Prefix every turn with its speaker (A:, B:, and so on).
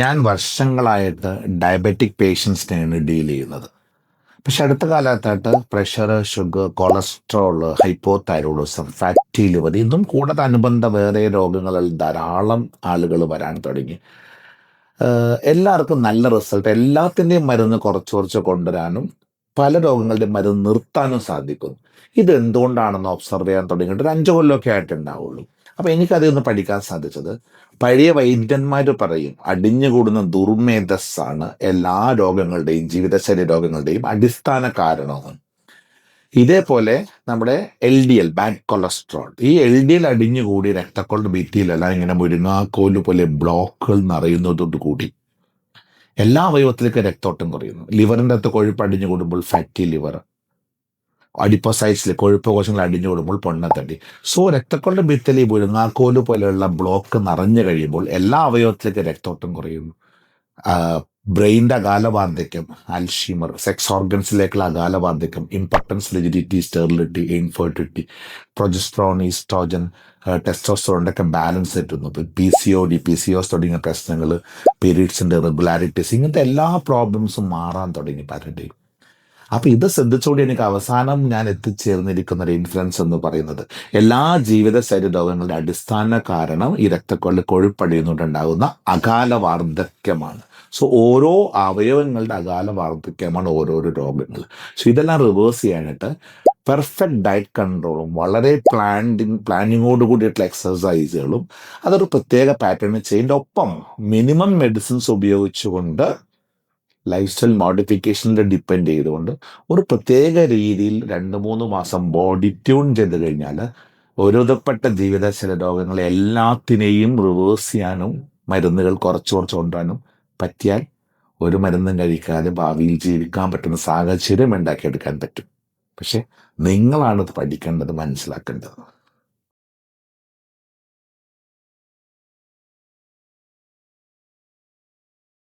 A: ഞാൻ വർഷങ്ങളായിട്ട് diabetic പേഷ്യൻസിനെയാണ് deal ചെയ്യുന്നത്. പക്ഷെ അടുത്ത കാലത്തായിട്ട് pressure sugar cholesterol hypothyroidism fatty liver ഇതും കൂടാതെ അനുബന്ധ വേറെ രോഗങ്ങളിൽ ധാരാളം ആളുകൾ വരാൻ തുടങ്ങി. എല്ലാവർക്കും നല്ല റിസൾട്ട് എല്ലാത്തിന്റെയും മരുന്ന് കുറച്ച് കുറച്ച് കൊണ്ടുവരാനും പല രോഗങ്ങളുടെ മരുന്ന് നിർത്താനും സാധിക്കുന്നു. ഇത് എന്തുകൊണ്ടാണെന്ന് ഒബ്സർവ് ചെയ്യാൻ തുടങ്ങിയിട്ട് ഒരു അഞ്ചു കൊല്ലമൊക്കെ ആയിട്ടുണ്ടാവുള്ളൂ. അപ്പൊ എനിക്കതിൽ പഠിക്കാൻ സാധിച്ചത് പഴയ വൈദ്യന്മാർ പറയും അടിഞ്ഞുകൂടുന്ന ദുർമേധസ്സാണ് എല്ലാ രോഗങ്ങളുടെയും ജീവിതശൈലി രോഗങ്ങളുടെയും അടിസ്ഥാന കാരണമെന്ന് ഇതേപോലെ നമ്മുടെ L D L bad cholesterol. ഈ എൽ ഡി എൽ അടിഞ്ഞുകൂടി രക്തക്കോളുടെ ഭിത്തിയിലെല്ലാം ഇങ്ങനെ മുരിങ്ങാക്കോൽ പോലെ ബ്ലോക്കുകൾ നിറയുന്നതോട് കൂടി എല്ലാ അവയവത്തിലേക്ക് രക്തോട്ടം കുറയുന്നു. ലിവറിന്റെ അകത്ത് കൊഴുപ്പ് അടിഞ്ഞു കൂടുമ്പോൾ ഫാറ്റി ലിവർ. അഡിപ്പോസൈറ്റ്സിൽ കൊഴുപ്പ് കോശങ്ങൾ അടിഞ്ഞു കൂടുമ്പോൾ പൊണ്ണത്തടി. സോ രക്തക്കൊണ്ട ഭിത്തലി മുരിങ്ങാക്കോൽ പോലെയുള്ള ബ്ലോക്ക് നിറഞ്ഞു കഴിയുമ്പോൾ എല്ലാ അവയവത്തിലേക്ക് രക്തോട്ടം കുറയുന്നു ബ്രെയിന്റെ അകാലവാർദ്ധക്യം അൽഷീമർ സെക്സ് ഓർഗൻസിലേക്കുള്ള അകാലവാർദ്ധക്യം impotence frigidity sterility infertility progesterone oestrogen ടെസ്റ്റോസ്റ്ററോണിന്റെ ഒക്കെ balance തെറ്റുന്നു P C O D P C O S തുടങ്ങിയ പ്രശ്നങ്ങൾ പീരീഡ്സിന്റെ റെഗുലാരിറ്റീസ് ഇങ്ങനത്തെ എല്ലാ പ്രോബ്ലംസും മാറാൻ തുടങ്ങി പലരുടെയും. അപ്പൊ ഇത് ശ്രദ്ധിച്ചുകൊണ്ട് എനിക്ക് അവസാനം ഞാൻ എത്തിച്ചേർന്നിരിക്കുന്ന ഒരു ഇൻഫ്ലുവൻസ് എന്ന് പറയുന്നത്. എല്ലാ ജീവിതശൈലി രോഗങ്ങളുടെ അടിസ്ഥാന കാരണം ഈ രക്തക്കൊള്ളി കൊഴുപ്പടിയുന്നുണ്ടാകുന്ന അകാല വാർദ്ധക്യമാണ്. സോ ഓരോ അവയവങ്ങളുടെ അകാല വാർദ്ധക്യമാണ് ഓരോരോ രോഗങ്ങൾ. സോ ഇതെല്ലാം റിവേഴ്സ് ചെയ്യാനായിട്ട് പെർഫെക്റ്റ് ഡയറ്റ് കൺട്രോളും വളരെ പ്ലാനിങ് പ്ലാനിങ്ങോട് കൂടിയിട്ടുള്ള എക്സസൈസുകളും അതൊരു പ്രത്യേക പാറ്റേണിൽ ചെയ്യേണ്ട ഒപ്പം മിനിമം മെഡിസിൻസ് ഉപയോഗിച്ചുകൊണ്ട് ലൈഫ് സ്റ്റൈൽ മോഡിഫിക്കേഷനിൽ ഡിപ്പെൻഡ് ചെയ്തുകൊണ്ട് ഒരു പ്രത്യേക രീതിയിൽ രണ്ട് മൂന്ന് മാസം ബോഡി ട്യൂൺ ചെയ്ത് കഴിഞ്ഞാൽ ഒരുതപ്പെട്ട ജീവിതശൈല രോഗങ്ങളെ എല്ലാത്തിനെയും റിവേഴ്സ് ചെയ്യാനും മരുന്നുകൾ കുറച്ച് കുറച്ച് കൊണ്ടുവരാനും പറ്റിയാൽ ഒരു മരുന്നും കഴിക്കാതെ ഭാവിയിൽ ജീവിക്കാൻ പറ്റുന്ന സാഹചര്യം ഉണ്ടാക്കിയെടുക്കാൻ പറ്റും. പക്ഷെ നിങ്ങളാണ് ഇത് പഠിക്കേണ്ടത് മനസ്സിലാക്കേണ്ടത്.